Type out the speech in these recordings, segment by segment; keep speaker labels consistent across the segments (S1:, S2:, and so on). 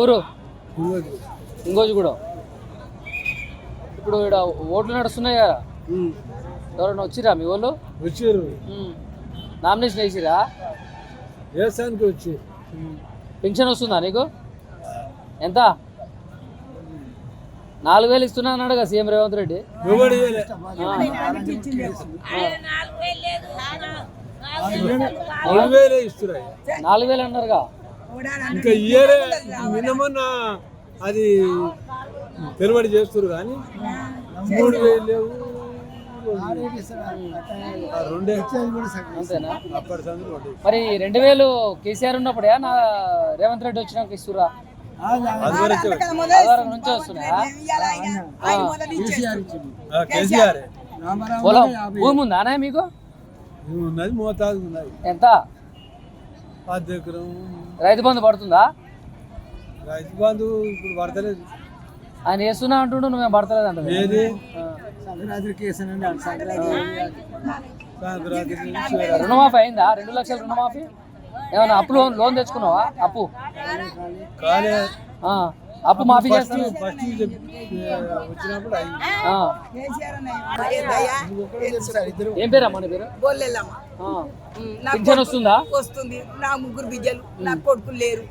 S1: ఊరు ఇంకోజు కూడా ఇప్పుడు ఇక్కడ ఓట్లు నడుస్తున్నాయి కదా. ఎవరైనా వచ్చిరా మీ వాళ్ళు?
S2: వచ్చారు.
S1: నామినేషన్ వేసిరా?
S2: వ్యవసాయానికి వచ్చి.
S1: పెన్షన్ వస్తుందా నీకు? ఎంత? నాలుగు వేలు ఇస్తున్నా అన్నాడు కదా సీఎం రేవంత్ రెడ్డి.
S2: మూడు వేలే ఇస్తున్నాయి
S1: నాలుగు వేలు అన్నారుగా.
S2: ఇంకా ఇయరే నిన్నమన్న అది పెరుబడి చేస్తారు కానీ మూడు వేలు లేవు. రెండే.
S1: మరి రెండు వేలు కేసీఆర్ ఉన్నప్పుడే నా రేవంత్ రెడ్డి వచ్చినాక ఇస్తురా. ఆధారం నుంచి వస్తున్నాయా పొలం భూమి ఉందా అనే మీకు?
S2: ఉన్నది మోతాదు ఉన్నది.
S1: ఎంత?
S2: పది ఎకరం.
S1: రైతు బంధు పడుతుందా?
S2: రైతు బంధు ఇప్పుడు పడతలేదు.
S1: ఆయన వేస్తున్నా అంటుండు నువ్వేం పడతలేదు అంట
S2: ఏది?
S1: రుణమాఫీ అయిందా? రెండు లక్షల రుణమాఫీ? ఏమైనా అప్పు లోన్ లోన్ తెచ్చుకున్నావా? అప్పు? ఆ, అప్పు మాఫీ
S2: ఫస్ట్
S1: చేస్తాను. ఏం పేరు? పింఛన్ వస్తుందా?
S3: వస్తుంది. నా ముగ్గురు బిడ్డలు నా కొడుకులు లేరు.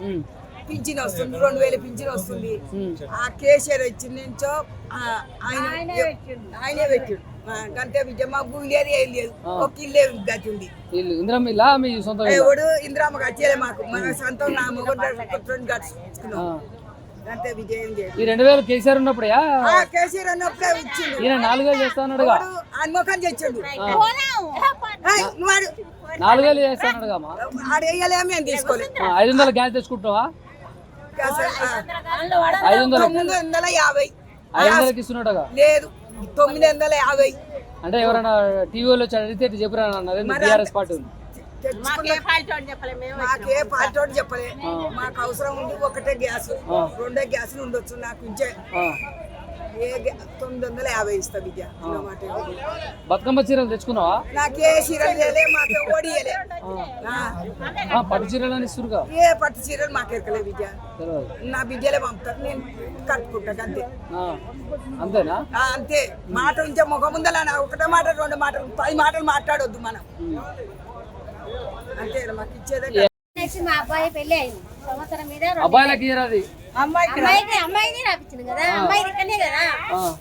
S3: పింఛన్ వస్తుంది రెండు వేల పింఛన్ వస్తుంది. ఆ కేసీఆర్ వచ్చిన నుంచో ఆ, ఆయన ఆయనే పెట్టాడు. ఆ, గంతే బిడ్డ మా భూమి లేదు ఏం లేదు. ఒక ఇల్లే గతి ఉంది.
S1: ఇందిరమ్మ మీ సొంత?
S3: ఎవడు? ఇందిరామ్మ కట్టేలే మాకు. మన సొంతం నా. కట్టుకున్నాం అంతే విజయం చేయదు
S1: ఈ రెండు వేలు కేసీఆర్ ఉన్నప్పుడేయా?
S3: ఆ కేసీఆర్ అన్నప్పుడే ఇచ్చిండు.
S1: ఈయన నాలుగు వేలు చేస్తా అన్నాడుగా.
S3: వాడు హన్మఖం తెచ్చాడు. ఏయ్, నువ్వు ఆడు
S1: నాలుగు వేలు చేస్తా అన్నాడుగా
S3: తీసుకోలేదు
S1: ఐదు వందల గ్యాస్ తెచ్చుకుంటావా ఐదు వందలు
S3: తొమ్మిది వందల యాభై.
S1: ఐదు వందలకి ఇస్తున్నాడుగా?
S3: లేదు తొమ్మిది వందల యాభై.
S1: అంటే ఎవరైనా టీవీలో ఇటు చెప్పురా అన్నారు బీఆర్ఎస్ పార్టీ ఉంది.
S3: మాకే పార్టీ వాడు చెప్పలే మాకు అవసరం ఉంది ఒకటే గ్యాస్. రెండే గ్యాస్ ఉండొచ్చు నాకు ఇచ్చే. ఏ తొమ్మిది వందల యాభై ఇస్తా విద్య మాట
S1: బతుకమ్మ చీరలు తెచ్చుకున్నావా?
S3: నాకే చీరలు చేయలే మాకే ఓడియలే
S1: ఆ, పట్టు చీరలు అని ఇస్తురుగా
S3: ఏ పట్టు చీరలు మాకెరకలే విద్య నా బిడ్డలే పంపుతారు నేను కట్టుకుంటా అంతే.
S1: అంతేనా?
S3: అంతే. మాట ఉంచే ముఖం ముందల నా ఒకటే మాట రెండు మాటలు పది మాటలు మాట్లాడొద్దు మనం.
S4: మా అబ్బాయి పెళ్ళి అయింది. సంవత్సరం మీద
S1: అబ్బాయిలకి
S3: అమ్మాయికి
S4: రాపించింది కదా. అమ్మాయి ఇక్కడనే కదా.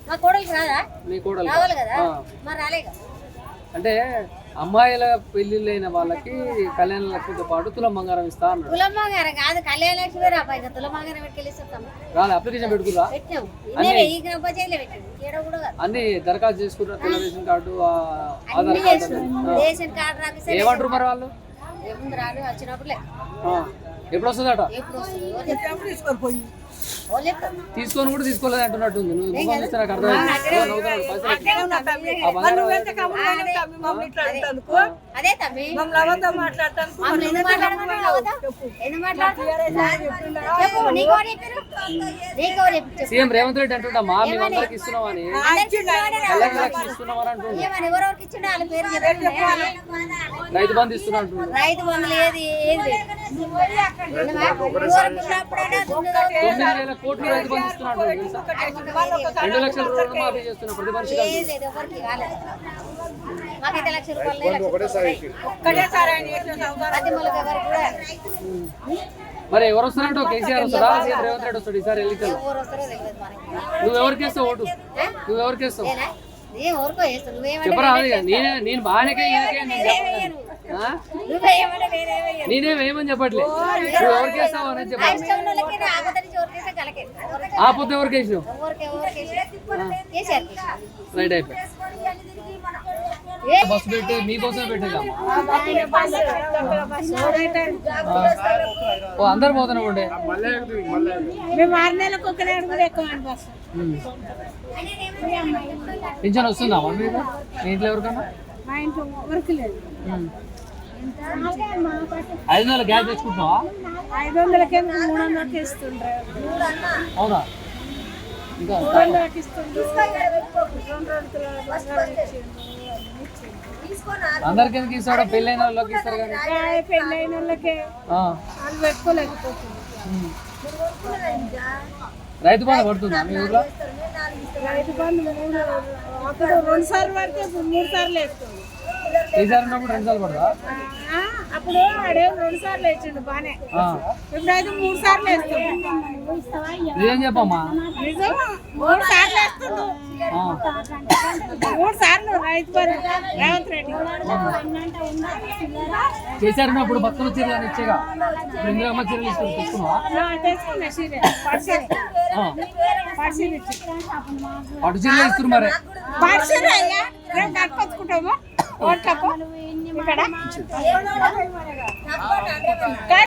S4: మా కోడలికి రాదా?
S1: మీ కోడలు
S4: రావాలి కదా. మరి రాలే కదా.
S1: అంటే అమ్మాయిల పెళ్ళిళ్ళైన వాళ్ళకి కళ్యాణ లక్ష్మితో పాటు తులం బంగారం ఇస్తా అన్నాడు.
S4: తులమ్మంగారం కాదు కళ్యాణ లక్ష్మి రాబాయి కదా తులమ్మంగారం పెట్టుకెళ్ళిస్తాం
S1: రాలే అప్లికేషన్ పెట్టుకురా. అన్ని దరఖాస్తు చేసుకున్నారు తెల్ల రేషన్ కార్డు ఆ, ఆధార్ కార్డు. ఏమంటారు మరి వాళ్ళు? ఎప్పుడు వస్తుందట
S4: ఎప్పుడు వస్తుంది
S1: తీసుకొని కూడా తీసుకోలేదు అంటున్నట్టు? సీఎం రేవంత్ రెడ్డి అంటుండమ్మా మేము అందరికి ఇస్తున్నాం అని
S4: అందరికీ ఇస్తున్నామని.
S1: రైతు బంధు ఇస్తున్నా అంటుండు.
S4: రైతు ఏది లేదు.
S1: వేల కోట్లు రైతు బంధు? రెండు లక్షల చేస్తున్నా ప్రతి
S4: మాకైతే లక్ష రూపాయలు. ఎవరికి కూడా
S1: మరి ఎవరు వస్తారంటో కేసీఆర్ వస్తాడా. సీఎం రేవంత్ రెడ్డి వస్తాడు ఈసారి ఎన్నికలు నువ్వు ఎవరికి వేస్తావు ఓటు? నువ్వు ఎవరికి వేస్తావు?
S4: నేనా? నేను ఎవరికో చేస్తాను నువ్వేమంటే
S1: చెప్పరా నేనే నేను బాగానే నేను వేయమని చెప్పట్లే? నువ్వు ఎవరికి వేస్తావు అనేది చెప్పాలి ఆ పొద్దు ఎవరికి వేసినావు
S4: ఎవరికి ఎవరికి
S1: రైట్ అయిపోయి బస్సు పెట్టి మీకోసం పెట్టేదమ్మా ఓ అందరు పోతానే ఉండే.
S5: మేము ఆరు నెలలకు ఒక
S1: పింఛన్ వస్తుందా మీకు మీ ఇంట్లో ఎవరికన్నా?
S5: మా ఇంట్లో వర్క్ లేదు.
S1: ఐదు వందల గ్యాస్ తెచ్చుకుంటున్నావా?
S5: ఐదు వందలకే మూడు వందలకి ఇస్తుండ్రు.
S1: అవునా? ఇంకా. అందరికి ఎందుకు ఇస్తాడు? పెళ్ళైన వాళ్ళకి ఇస్తారు కానీ.
S5: పెళ్ళైన వాళ్ళకే. వాళ్ళు పెట్టుకోలేకపోతున్నారు.
S1: ఉమ్. రైతు బాధ పడుతుందా మీ ఊర్లో?
S5: రైతు బంధు రెండు సార్లు పడితే మూడు సార్లు వేస్తుంది
S1: ఈసారి ఉన్నప్పుడు రెండు సార్లు పడదా?
S5: అప్పుడు ఆడే రెండు సార్లు వేసిండు బానే.
S1: ఆ.
S5: ఇప్పుడు అయితే మూడు సార్లు వేస్తుంది
S1: నిజం చెప్పమ్మా?
S5: నిజం మూడు సార్లు వేస్తుండు.
S1: ఆ.
S5: మూడు సార్లు రైతు రేవంత్ రెడ్డి.
S1: కేసీఆర్ ఉన్నప్పుడు భక్తుల చీరలు అని ఇచ్చేగా. ఇప్పుడు ఇందిరమ్మ చీరలు ఇస్తారు తీసుకున్నావా
S5: ఆ, తెచ్చుకున్నా
S1: పట్టు చీరలు ఇస్తారు మరి.
S5: రేపు కట్టుకొచ్చుకుంటాము ఓట్లకు ఇక్కడ.